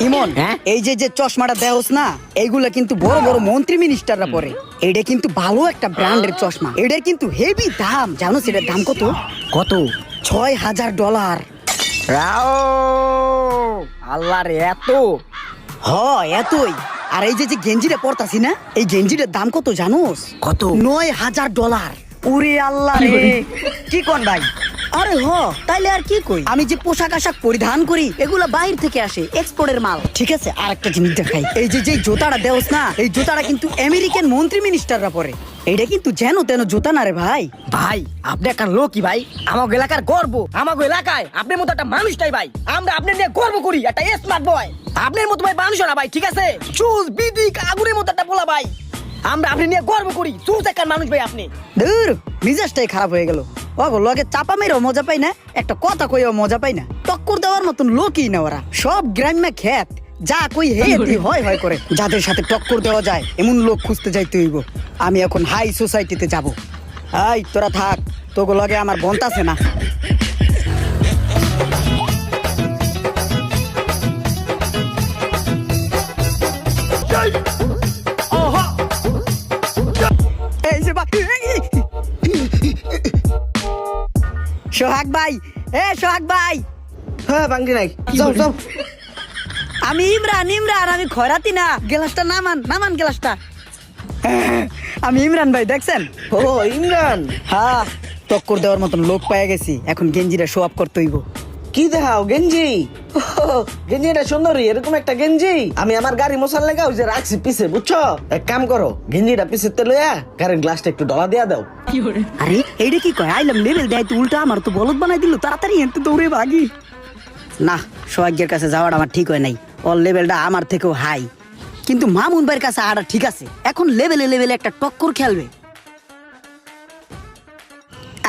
ইমন হ্যাঁ? এই যে যে চশমাটা দেওস না এইগুলা কিন্তু বড় বড় মন্ত্রী মিনিস্টাররা পরে। এটা কিন্তু ভালো একটা ব্র্যান্ডের চশমা। এটার কিন্তু হেভি দাম। জানো সেটার দাম কত? কত? ছয় হাজার ডলার। রাও! আল্লাহ রে এত? হ এতই। আর এই যে যে গেঞ্জিটা পরতাছি না এই গেঞ্জিটার দাম কত জানোস? কত? নয় হাজার ডলার। ওরে আল্লাহ রে। কি কোন ভাই? আরে হ তাইলে আর কি কই? আমি যে পোশাক আশাক পরিধান করি এগুলা বাইরে থেকে আসে এক্সপোর্টের মাল। ঠিক আছে আর একটা জিনিস দেখাই। এই যে যে জুতাটা দেওস না এই জুতাটা কিন্তু আমেরিকান মন্ত্রী মিনিস্টাররা পরে। এটা কিন্তু যেন তেন জুতা না রে ভাই। ভাই আপনি একটা লোকই ভাই। আমাকে এলাকার গর্ব। আমাকে এলাকায় আপনার মতো একটা মানুষটাই ভাই। আমরা আপনার নিয়ে গর্ব করি একটা স্মার্ট বয় আপনার মতো ভাই মানুষ না ভাই ঠিক আছে? চুজ বিদি আগুনের মতো একটা বলা ভাই। আমরা আপনি নিয়ে গর্ব করি চুজ একটা মানুষ ভাই আপনি। দূর মিজাজটাই খারাপ হয়ে গেল। ওগো লগে চাপা মেরো মজা পাই না একটা কথা কইও মজা পাই না। টক্কর দেওয়ার মতন লোকই না ওরা সব গ্রামে খ্যাত। যা কই হে হয় হয় করে। যাদের সাথে টক্কর দেওয়া যায় এমন লোক খুঁজতে যাইতে হইব। আমি এখন হাই সোসাইটিতে যাব। এই তোরা থাক তোগো লগে আমার বন্তাছে না। সোহাগ ভাই এ সোহাগ ভাই। হ্যাঁ বাঙ্গি নাই। যাও যাও। আমি ইমরান ইমরান আমি খয়রাতি না। গ্লাসটা নামান নামান গ্লাসটা। আমি ইমরান ভাই দেখছেন? ও ইমরান। হ্যাঁ টক্কর দেওয়ার মতন লোক পেয়ে গেছি। এখন গেঞ্জিরা শো আপ করতে হইব। কি দেখাও গেঞ্জি? ও, গেঞ্জিটা সুন্দরী এরকম একটা গেঞ্জি। আমি আমার গাড়ি মশার লেগে ওই যে রাখছি পিছে বুঝছ? এক কাম করো গেঞ্জিটা পিছে তে লইয়া গাড়ির গ্লাসটা একটু ডলা দিয়া দাও। আরে এইটা কি কয়? আইলাম লেভেল দেয় তো উল্টা আমার তো বলদ বানাই দিল তাড়াতাড়ি এনতে দৌড়ে ভাগি না সোহাগের কাছে যাওয়াটা আমার ঠিক হয় নাই। ওর লেভেলটা আমার থেকেও হাই। কিন্তু মামুন ভাইয়ের কাছে আড়া ঠিক আছে। এখন লেভেলে লেভেলে একটা টক্কর খেলবে।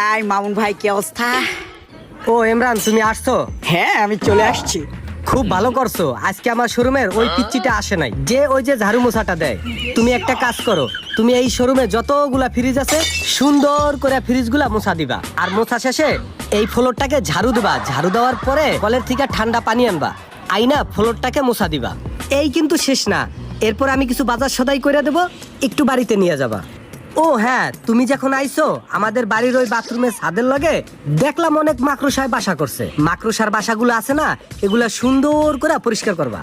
আয় মামুন ভাই কি অবস্থা? ও ইমরান তুমি আসছো? হ্যাঁ আমি চলে আসছি। খুব ভালো করছ। আজকে আমার শোরুমের ওই পিচ্চিটা আসে নাই। যে ওই যে ঝাড়ু মোছাটা দেয়। তুমি একটা কাজ করো। তুমি এই শোরুমে যতগুলা ফ্রিজ আছে সুন্দর করে ফ্রিজগুলা মোছা দিবা। আর মোছা শেষে এই ফ্লোরটাকে ঝাড়ু দিবা। ঝাড়ু দেওয়ার পরে কলের থেকে ঠান্ডা পানি আনবা। আইনা ফ্লোরটাকে মোছা দিবা। এই কিন্তু শেষ না। এরপর আমি কিছু বাজার সদাই করে দেবো। একটু বাড়িতে নিয়ে যাবা। ও হ্যাঁ তুমি যখন আইছো আমাদের বাড়ির ওই বাথরুমের ছাদের লগে দেখলাম অনেক মাকড়সায় বাসা করছে। মাকড়সার বাসাগুলো আছে না এগুলা সুন্দর করে পরিষ্কার করবা।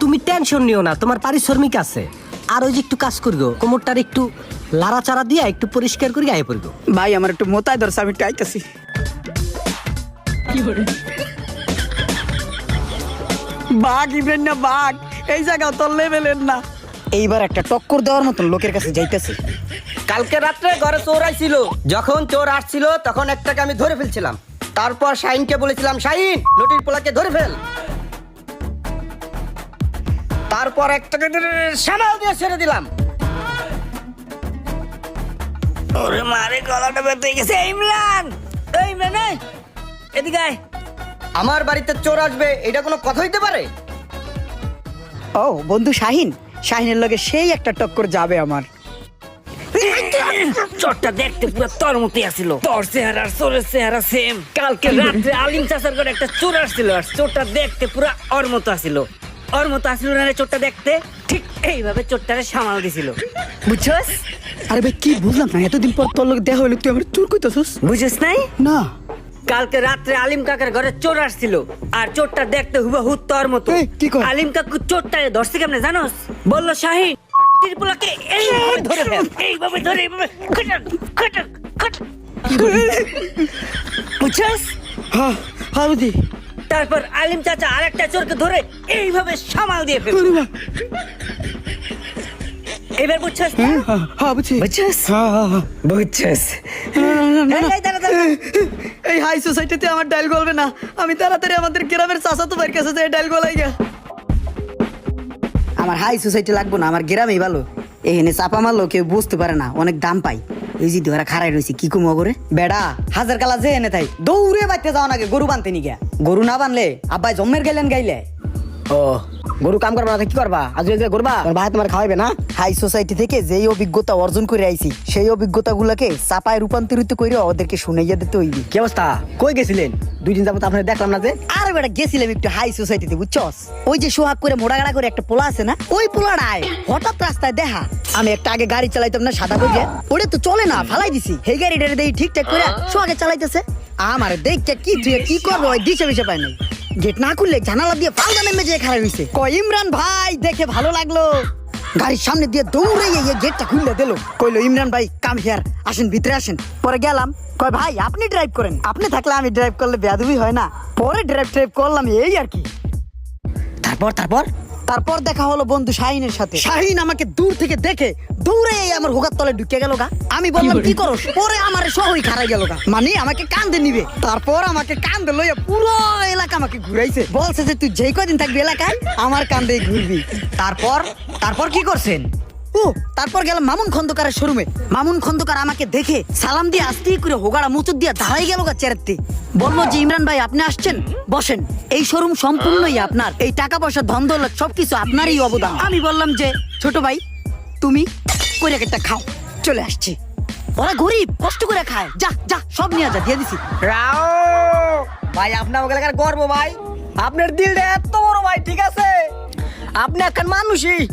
তুমি টেনশন নিও না তোমার পারিশ্রমিক আছে। আর ওই যে একটু কাজ করব কোমরটার একটু লাড়াচাড়া দিয়া একটু পরিষ্কার করে আয় পড়ব। ভাই আমার একটু মোতায় ধরছে আমি একটু আইতাছি। বাঘ ইবেন না বাঘ এই জায়গা তোর লেভেলের না। এইবার একটা টক্কর দেওয়ার মতন লোকের কাছে যাইতেছে। কালকে রাত্রে ঘরে চোর আইছিল। যখন চোর আসছিল তখন একটাকে আমি ধরে ফেলছিলাম। তারপর শাহিনকে বলেছিলাম শাহিন লটির পোলাকে ধরে ফেল। তারপর একটাকে ধরে সামাল দিয়ে ছেড়ে দিলাম। ওরে মারে গলাটা বেঁধে গেছে ইমরান! এই এই, এদিকে আয়। আমার বাড়িতে চোর আসবে এটা কোনো কথা হইতে পারে? ও বন্ধু শাহিন শাহিনের লগে সেই একটা টক্কর যাবে আমার। চোরটা দেখতে পুরো তোর মতোই আসছিল তোর চেহারা আর চোরের চেহারা সেম কালকে রাত্রে আলিম একটা চোর আসছিল আর চোরটা দেখতে পুরো ওর মতো আসছিল ওর মতো আসছিল না রে চোরটা দেখতে? ঠিক এইভাবে চোরটারে সামাল দিছিল। বুঝছস? আরে ভাই কি বুঝলাম না এতদিন পর তোর লোক দেখা হইল তুই আমার চুর কইতাছস? বুঝছিস নাই? না। কালকে রাত্রে আলিম কাকার ঘরে চোর আসছিল আর চোরটা দেখতে হুবহু তোর মতো? আলিম কাকু চোরটা ধরছে কেমনে জানোস? বলল শাহিন ত্রিপুলাকে এইভাবে ধরে এইভাবে ধরে এইভাবে খটক খটক খটক বুঝছস হ্যাঁ হ্যাঁ বুঝি তারপর আলিম চাচা আরেকটা চোরকে ধরে এইভাবে সামাল দিয়ে ফেল এবার বুঝছস হ্যাঁ, হ্যাঁ বুঝি বুঝছস হ্যাঁ হ্যাঁ হ্যাঁ বুঝছস এই, হাই সোসাইটিতে আমার ডাইল গলবে না আমি তাড়াতাড়ি আমাদের গ্রামের চাচাতো ভাইয়ের কাছে যাই ডাইল গলাই গা আমার হাই সোসাইটি লাগবো না, আমার গ্রামেই ভালো। এখানে চাপা মারলো কেউ বুঝতে পারে না, অনেক দাম পাই। এই যে ধরা খারাই রয়েছে কি কুমো করে বেড়া, হাজার কালা যে এনে তাই দৌড়ে বাইতে যাওয়া নাকি গরু বানতে নি গিয়া গরু না বানলে, আব্বাই জম্মের গেলেন গাইলে। ও গরু কাম করবা না কি করবা? আজ যে করবা ভাই তোমার খাওয়াইবে না? হাই সোসাইটি থেকে যেই অভিজ্ঞতা অর্জন করে আইছি সেই অভিজ্ঞতা গুলাকে চাপায় রূপান্তরিত করে ওদেরকে শুনাইয়া দিতে হইবে। কি অবস্থা? কই গেছিলেন? দুই দিন যাবত আপনার দেখলাম না যে। আরে বেটা গেছিলাম একটু হাই সোসাইটিতে বুঝছস? ওই যে সোহাগ করে মোড়াগাড়া করে একটা পোলা আছে না ওই পোলাটায় হঠাৎ রাস্তায় দেখা আমি একটা আগে গাড়ি চালাইতাম না সাদা বইয়ে ওটা তো চলে না ফালাই দিছি। সেই গাড়িটা দেই ঠিকঠাক করে সোহাগে চালাইতেছে। আমার দেখতে কি তুই কি করবে ওই দিশে বিশে পায় নাই। গেট না খুললে জানালা দিয়ে পাল্টা নেমে যেয়ে খারাপ হয়েছে কয়, ইমরান ভাই, দেখে ভালো লাগল। গাড়ির সামনে দিয়ে দৌড়ে গিয়ে গেটটা খুললে দিল। কইলো, ইমরান ভাই, কাম হিয়ার, আসেন, ভিতরে আসেন। পরে গেলাম। কয়, ভাই, আপনি ড্রাইভ করেন। আপনি থাকলে আমি ড্রাইভ করলে বেয়াদুবি হয় না। পরে ড্রাইভ ট্রাইভ করলাম এই আর কি। তারপর তারপর? তারপর দেখা হলো বন্ধু শাহিনের সাথে। শাহিন আমাকে দূর থেকে দেখে দূরে আমার হোগার তলে ঢুকে গেল গা। আমি বললাম কি করো পরে আমার সহই খারাই গেল গা। মানে আমাকে কান্দে নিবে। তারপর আমাকে কান্দে লইয়া পুরো এলাকা আমাকে ঘুরাইছে। বলছে যে তুই যেই কদিন থাকবি এলাকায় আমার কান্দে ঘুরবি। তারপর তারপর কি করছেন? ও, তারপর গেলাম মামুন খন্দকারের শোরুমে। মামুন খন্দকার আমাকে দেখে সালাম দিয়ে আসতে করে হোগাড়া মুচুর দিয়ে দাঁড়াই গেল গা চেরাতে বলব যে, ইমরান ভাই, আপনি আসছেন? বসেন। এই শোরুম সম্পূর্ণই আপনার। এই টাকা পয়সা, ধন দৌলত সবকিছু আপনারই অবদান। আমি বললাম যে, ছোট ভাই, তুমি করে একটা খাও। চলে আসছি। ওরা গরিব, কষ্ট করে খায়। যা যা, সব নিয়ে যা, দিয়ে দিছি। রাও! ভাই, আপনার ওকে গর্ব, ভাই। আপনার দিলটা এত বড়, ভাই, ঠিক আছে? আপনি একখান মানুষই।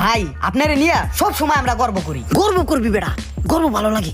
ভাই আপনার নিয়ে সব সময় আমরা গর্ব করি। গর্ব করবি বেড়া গর্ব ভালো লাগে।